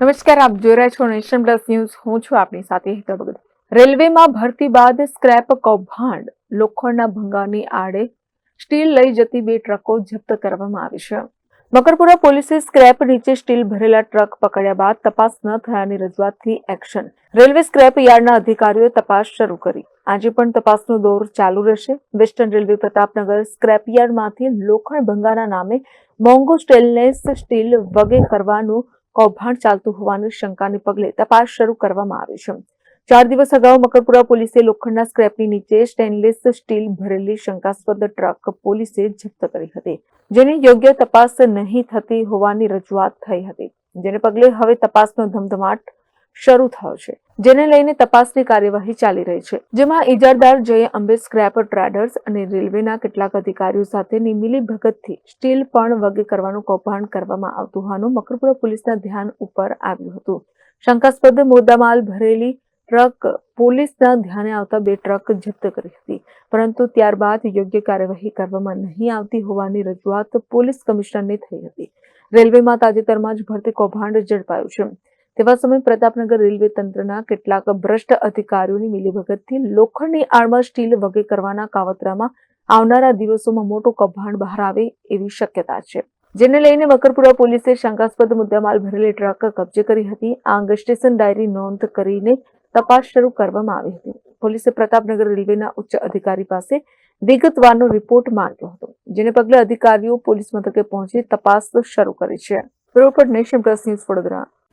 નમસ્કાર, આપ જોઈ રહ્યા છો નેશન પ્લસ ન્યૂઝ. હું છું આપની સાથે હિતા ભગત. રેલવેમાં ભરતી બાદ સ્ક્રેપ કૌભાંડ લોખંડના ભંગારની આડે સ્ટીલ લઈ જતી બે ટ્રકો જપ્ત કરવામાં આવી છે. મકરપુરા પોલીસે સ્ક્રેપ નીચે સ્ટીલ ભરેલા ટ્રક પકડ્યા બાદ તપાસ ન થયાની રજૂઆતથી એક્શન. રેલવે સ્ક્રેપ યાર્ડના અધિકારીઓએ તપાસ શરૂ કરી. આજે પણ તપાસનો દોર ચાલુ રહેશે. વેસ્ટર્ન રેલવે પ્રતાપનગર સ્ક્રેપ યાર્ડમાંથી લોખંડ ભંગાના નામે મોંઘો સ્ટેનલેસ સ્ટીલ વગે કરવાનું કૌભાંડ ચાલતું હોવાની શંકાને પગલે તપાસ શરૂ કરવામાં આવી છે. ચાર દિવસ અગાઉ મકરપુરા પોલીસે લોખંડના સ્ક્રેપની નીચે સ્ટેનલેસ સ્ટીલ ભરેલી શંકાસ્પદ ટ્રક પોલીસે જપ્ત કરી હતી, જેની યોગ્ય તપાસ નહીં થતી હોવાની રજૂઆત થઈ હતી, જેને પગલે હવે તપાસનો ધમધમાટ શરૂ થયો છે, જેને લઈને તપાસની કાર્યવાહી ચાલી રહી છે. જેમાં ઇજારદાર જય અંબે સ્ક્રેપ ટ્રેડર્સ અને રેલવેના કેટલાક અધિકારીઓ સાથેની મિલીભગતથી સ્ટીલ પણ વગે કરવાનું કૌભાંડ કરવામાં આવતું હોવાનું મકરપુરા પોલીસના ધ્યાન ઉપર આવ્યું હતું. શંકાસ્પદ મુદ્દામાલ ભરેલી ટ્રક પોલીસના ધ્યાને આવતા બે ટ્રક જપ્ત કરી હતી, પરંતુ ત્યારબાદ યોગ્ય કાર્યવાહી કરવામાં નહીં આવતી હોવાની રજૂઆત પોલીસ કમિશનરને થઈ હતી. રેલવેમાં તાજેતરમાં જ ભરતી કૌભાંડ ઝડપાયું છે. તેવા સમયે પ્રતાપનગર રેલવે તંત્રના કેટલાક ભ્રષ્ટ અધિકારીઓની મિલીભગતથી લોખંડની આડમાં સ્ટીલ વગે કરવાના કાવતરામાં આવનારા દિવસોમાં મોટું કૌભાંડ બહાર આવે એવી શક્યતા છે. જેને લઈને મકરપુરા પોલીસે શંકાસ્પદ મુદ્દામાલ ભરેલી ટ્રક કબજે કરી હતી. આ અંગે સ્ટેશન ડાયરી નોંધ કરીને તપાસ શરૂ કરવામાં આવી હતી. પોલીસે પ્રતાપનગર રેલવેના ઉચ્ચ અધિકારી પાસે વિગતવારનો રિપોર્ટ માંગ્યો હતો, જેને પગલે અધિકારીઓ પોલીસ મથકે પહોંચી તપાસ શરૂ કરી છે. Report nation press news Vadodara.